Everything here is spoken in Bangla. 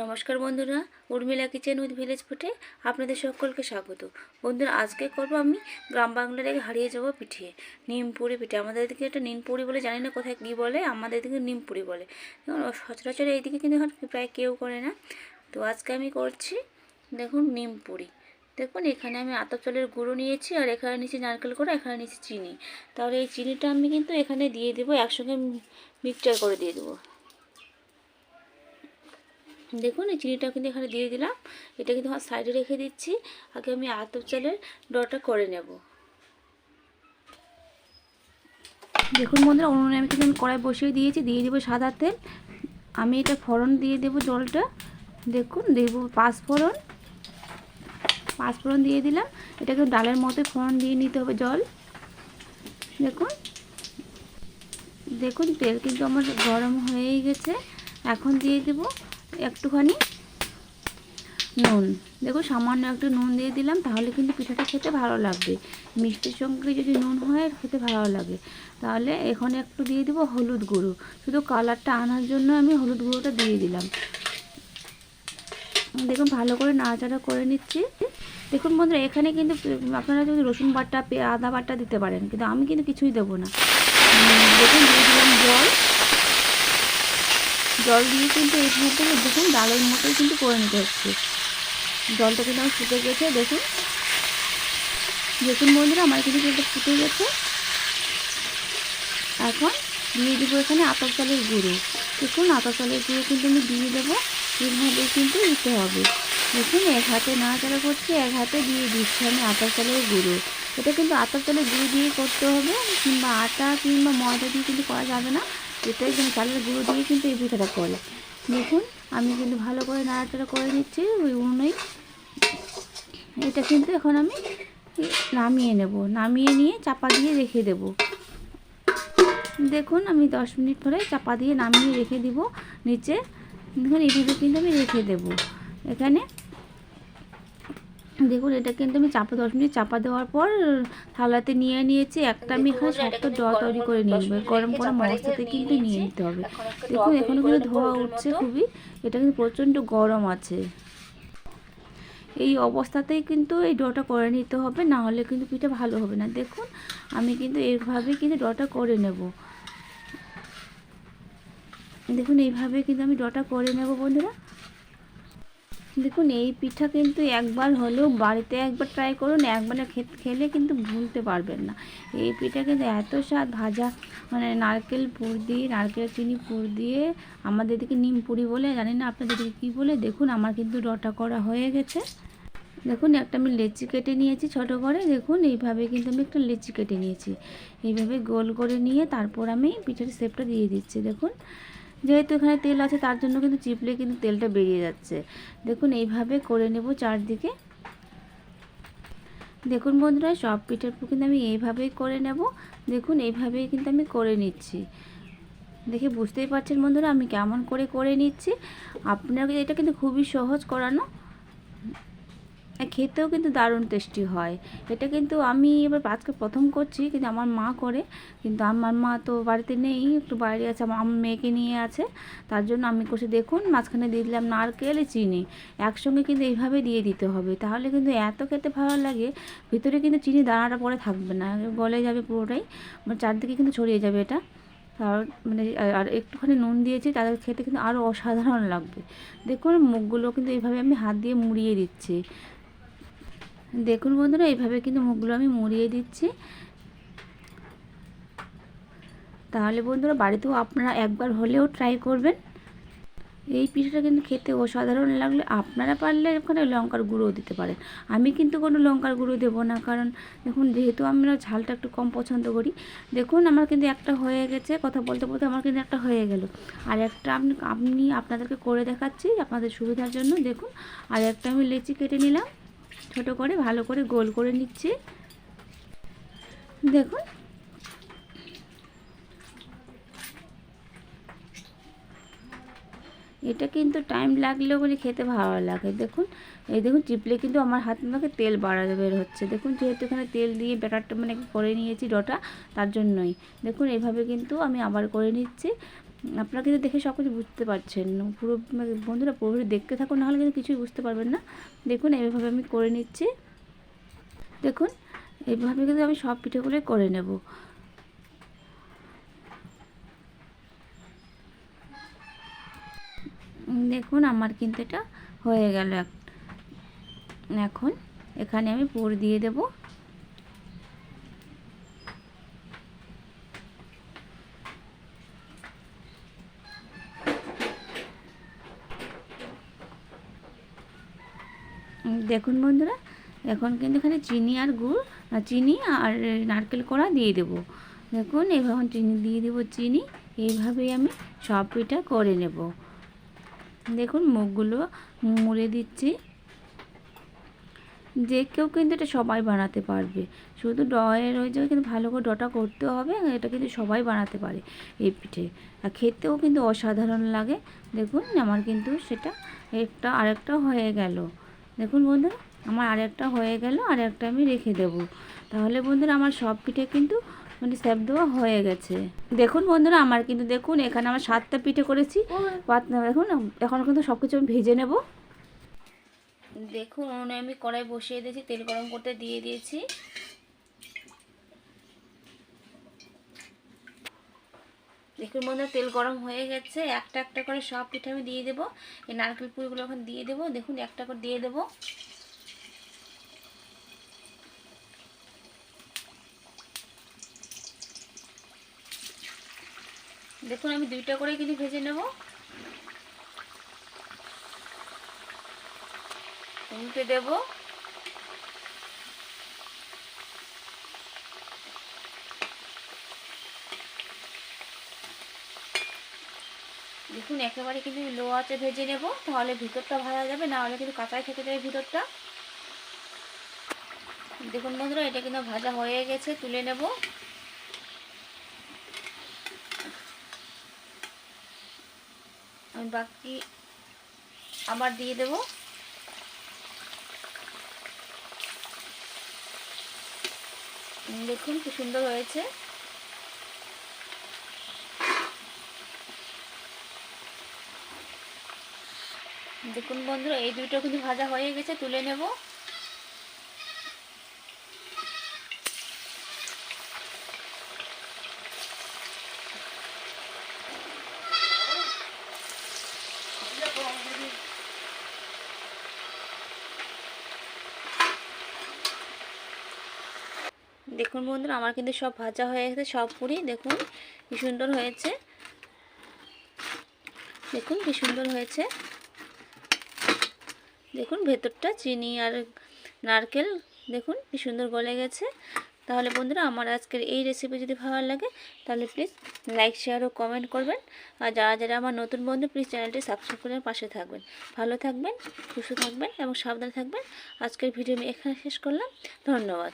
নমস্কার বন্ধুরা, উর্মিলা কিচেন উইথ ভিলেজ ফুটে আপনাদের সকলকে স্বাগত। বন্ধুরা, আজকে করব আমি গ্রাম বাংলার এক হারিয়ে যাব পিঠে নিমপুরি পিঠে। আমাদের দিকে এটা নিমপুরি বলে জানি না কোথায় কী বলে, আমাদের দিকে নিমপুরি বলে। সচরাচর এইদিকে কিন্তু এখন প্রায় কেউ করে না। তো আজকে আমি করছি, দেখুন নিমপুরি দেখুন, এখানে আমি আতপ চালের গুঁড়ো নিয়েছি আর এখানে নিচে নারকেল করে এখানে নিচে চিনি। তাহলে এই চিনিটা আমি কিন্তু এখানে দিয়ে দেবো, একসঙ্গে মিক্সচার করে দিয়ে দেবো। দেখুন, এই চিনিটা কিন্তু এখানে দিয়ে দিলাম। এটা কিন্তু আমার সাইডে রেখে দিচ্ছি। আগে আমি আতপ চালের ডটা করে নেব। দেখুন বন্ধুরা, উনুনে আমি কিন্তু আমি কড়াই বসিয়ে দিয়েছি। দিয়ে দেবো সাদা তেল। আমি এটা ফোড়ন দিয়ে দেবো জলটা। দেখুন দেবো পাঁচ ফোড়ন। পাঁচ ফোড়ন দিয়ে দিলাম। এটাকে ডালের মতো ফোড়ন দিয়ে নিতে হবে জল। দেখুন। দেখুন, তেল কিন্তু আমার গরম হয়েই গেছে। এখন দিয়ে দেবো একটুখানি নুন। দেখো সামান্য একটু নুন দিয়ে দিলাম, তাহলে কিন্তু পিঠাটা খেতে ভালো লাগবে। মিষ্টির সঙ্গে যদি নুন হয়, খেতে ভালো লাগে। তাহলে এখানে একটু দিয়ে দেবো হলুদ গুঁড়ো। শুধু কালারটা আনার জন্য আমি হলুদ গুঁড়োটা দিয়ে দিলাম। দেখুন, ভালো করে নাড়াচাড়া করে নিচ্ছি। দেখুন বন্ধুরা, এখানে কিন্তু আপনারা যদি রসুন বাটা, আদা বাটা দিতে পারেন, কিন্তু আমি কিন্তু কিছুই দেবো না। দেখুন, দিয়ে দিলাম জল। জল দিয়ে কিন্তু এই মধ্যে দেখুন ডালের মতোই কিন্তু করে নিতে হচ্ছে। জলটা কিন্তু আমার ফুটে গেছে, দেখুন। দেখুন বন্ধুরা, আমার কিন্তু জলটা ফুটে গেছে। এখন দিয়ে দেবো এখানে আতপ চালের গুঁড়ো। দেখুন, আতপ চালের গুঁড়ো কিন্তু আমি দিয়ে দেবো। এইভাবে কিন্তু দিতে হবে। দেখুন, এক হাতে নাড়াচাড়া করছি, এক হাতে দিয়ে দিচ্ছি আমি আতপ চালের গুঁড়ো। এটা কিন্তু আতপ চালের গুঁড়ো দিয়ে করতে হবে, কিংবা আটা কিংবা ময়দা দিয়ে কিন্তু করা যাবে না। এটাই কিন্তু চালের গুঁড়ো দিয়ে কিন্তু এই পিঠাটা করে। দেখুন, আমি কিন্তু ভালো করে নাড়াচাড়া করে নিচ্ছি ওই উনুনেই এটা কিন্তু এখন আমি নামিয়ে নেব। নামিয়ে নিয়ে চাপা দিয়ে রেখে দেব। দেখুন, আমি দশ মিনিট পরে চাপা দিয়ে নামিয়ে রেখে দিব। নিচে, দেখুন এইভাবে কিন্তু আমি রেখে দেব। এখানে দেখুন এটা কিন্তু আমি চাপা দশ মিনিট চাপা দেওয়ার পর থালাতে নিয়ে নিয়েছি। একটা আমি এখানে শক্ত ড তৈরি করে নিয়ে নেব। গরম গরম অবস্থাতে কিন্তু নিয়ে নিতে হবে। দেখুন এখনও কিন্তু ধোয়া উঠছে খুবই। এটা কিন্তু প্রচণ্ড গরম আছে। এই অবস্থাতেই কিন্তু এই ডটা করে নিতে হবে না হলে কিন্তু পিঠা ভালো হবে না। দেখুন আমি কিন্তু এইভাবে কিন্তু ডটা করে নেব। দেখুন এইভাবে কিন্তু আমি ডটা করে নেব বন্ধুরা। দেখুন, এই পিঠা কিন্তু একবার হলেও বাড়িতে একবার ট্রাই করুন, একবার খেলে কিন্তু ভুলতে পারবেন না। এই পিঠা কিন্তু এত স্বাদ, ভাজা মানে নারকেল পুর দিয়ে নারকেল চিনি পুর দিয়ে, আমাদের দিকে নিম পুরি বলে জানি না আপনাদের দিকে কী বলে? দেখুন, আমার কিন্তু ডটা করা হয়ে গেছে। দেখুন, একটা আমি লেচি কেটে নিয়েছি ছোট করে, দেখুন, এইভাবে কিন্তু আমি একটা লেচি কেটে নিয়েছি। এইভাবে গোল করে নিয়ে তারপর আমি পিঠার শেপটা দিয়ে দিচ্ছি, দেখুন। যেহেতু এখানে তেল আছে, তার জন্য কিন্তু চিপলে কিন্তু তেলটা বেরিয়ে যাচ্ছে। দেখুন, এইভাবে করে নেব চারদিকে। দেখুন বন্ধুরা, সব পিঠের কিন্তু আমি এইভাবেই করে নেব। দেখুন, এইভাবেই কিন্তু আমি করে নিচ্ছি। দেখে বুঝতেই পারছেন বন্ধুরা, আমি কেমন করে করে নিচ্ছি। আপনাকে এটা কিন্তু খুবই সহজ করানো। খেতেও কিন্তু দারুণ টেস্টি হয়। এটা কিন্তু আমি এবার আজকে প্রথম করছি, কিন্তু আমার মা করে। কিন্তু আমার মা তো বাড়িতে নেই, একটু বাইরে আছে, আমার মেয়েকে নিয়ে আছে। তার জন্য আমি করছি, দেখুন, মাঝখানে দিয়ে দিলাম নারকেল, চিনি। একসঙ্গে কিন্তু এইভাবে দিয়ে দিতে হবে। তাহলে কিন্তু এত খেতে ভালো লাগে, ভিতরে কিন্তু চিনি দানাটা পরে থাকবে না। গলে যাবে পুরোটাই মানে চারদিকে কিন্তু ছড়িয়ে যাবে এটা। আর মানে আর একটুখানি নুন দিয়েছি তাদের খেতে কিন্তু আরও অসাধারণ লাগবে। দেখুন, মুখগুলো কিন্তু এইভাবে আমি হাত দিয়ে মুড়িয়ে দিচ্ছি। দেখুন বন্ধুরা এইভাবে কিন্তু মুখগুলো আমি মুড়িয়ে দিচ্ছি। তাহলে বন্ধুরা, বাড়িতেও আপনারা একবার হলেও ট্রাই করবেন। এই পিঠাটা কিন্তু খেতে অসাধারণ লাগলে আপনারা পারলে ওখানে লঙ্কার গুঁড়োও দিতে পারেন। আমি কিন্তু কোনো লঙ্কার গুঁড়ো দেবো না, কারণ দেখুন, যেহেতু আমরা ঝালটা একটু কম পছন্দ করি। দেখুন, আমার কিন্তু একটা হয়ে গেছে, কথা বলতে বলতে আমার কিন্তু একটা হয়ে গেল। আর একটা আপনি আপনি আপনাদেরকে করে দেখাচ্ছি আপনাদের সুবিধার জন্য। দেখুন, আর একটা আমি লেচি কেটে নিলাম। ছোট করে ভালো করে গোল করে নিচ্ছি। দেখুন। এটা কিন্তু টাইম লাগলেও বলে খেতে ভালো লাগে। দেখুন, এই দেখুন চিপলে কিন্তু আমার হাত থেকে তেল বাড়া বের হচ্ছে। দেখুন, যেহেতু এখানে তেল দিয়ে ব্যাটারটা মানে করে নিয়েছি ডটা, তার জন্যই। দেখুন এইভাবে কিন্তু আমি আবার করে নিচ্ছি। আপনারা কিন্তু দেখে সব কিছু বুঝতে পারছেন। পুরো মানে বন্ধুরা, পুরো দেখতে থাকুন, নাহলে কিন্তু কিছুই বুঝতে পারবেন না। দেখুন, এইভাবে আমি করে নিচ্ছি। দেখুন, এইভাবে কিন্তু আমি সব পিঠেগুলোই করে নেব। দেখুন, আমার কিন্তু এটা হয়ে গেল এখন এখানে আমি পুর দিয়ে দেব। দেখুন বন্ধুরা, এখন কিন্তু এখানে চিনি আর গুড় চিনি আর নারকেল কোড়া দিয়ে দেব। দেখুন এইভাবে চিনি দিয়ে দেবো চিনি, এইভাবেই আমি সব পিঠা করে নেব। দেখুন, মুখগুলো মুড়ে দিচ্ছি। যে কেউ কিন্তু এটা সবাই বানাতে পারবে। শুধু ওই জায়গায় কিন্তু ভালো করে ডটা করতে হবে, এটা কিন্তু সবাই বানাতে পারে এই পিঠে। আর খেতেও কিন্তু অসাধারণ লাগে। দেখুন, আমার কিন্তু সেটা একটা আরেকটা হয়ে গেল। দেখুন বন্ধুরা, আমার আরেকটা হয়ে গেল আর একটা আমি রেখে দেব। তাহলে বন্ধুরা, আমার সব পিঠে কিন্তু মানে স্যাপ দেওয়া হয়ে গেছে। দেখুন বন্ধুরা, আমার কিন্তু দেখুন, এখানে আমার সাতটা পিঠে করেছি। দেখুন, এখন কিন্তু সব কিছু আমি ভেজে নেব। দেখুন, আমি কড়াই বসিয়ে দিয়েছি, তেল গরম করতে দিয়ে দিয়েছি। দেখুন বন্ধুরা তেল গরম হয়ে গেছে, একটা একটা করে সব পিঠে আমি দিয়ে দেবো। এই নারকেল পুরিগুলো এখন দিয়ে দেবো, দেখুন একটা করে দিয়ে দেবো। দেখুন আমি দুইটা করে কিন্তু ভেজে নেব। উল্টে দেব। দেখুন, একেবারে কিন্তু লো আছে ভেজে নেব, তাহলে ভিতরটা ভাজা যাবে, না হলে কিন্তু কাঁচাই থেকে যাবে ভিতরটা। দেখুন বন্ধুরা, এটা কিন্তু ভাজা হয়ে গেছে, তুলে নেব। আমি বাকি আবার দিয়ে দেব। দেখুন কি সুন্দর হয়েছে। দেখুন বন্ধুরা, এই দুটো কিন্তু ভাজা হয়ে গেছে, তুলে নেব। দেখুন বন্ধুরা, আমার কিন্তু সব ভাজা হয়ে গেছে, সব পুরি, দেখুন কি সুন্দর হয়েছে। দেখুন কি সুন্দর হয়েছে। দেখুন, ভেতরটা চিনি আর নারকেল, দেখুন কি সুন্দর গলে গেছে। তাহলে বন্ধুরা, আমার আজকের এই রেসিপি যদি ভালো লাগে, তাহলে প্লিজ লাইক শেয়ার ও কমেন্ট করবেন। আর যারা যারা আমার নতুন বন্ধু প্লিজ চ্যানেলটি সাবস্ক্রাইব করে পাশে থাকবেন। ভালো থাকবেন, সুস্থ থাকবেন এবং সাবধানে থাকবেন। আজকের ভিডিও আমি এখানে শেষ করলাম। ধন্যবাদ।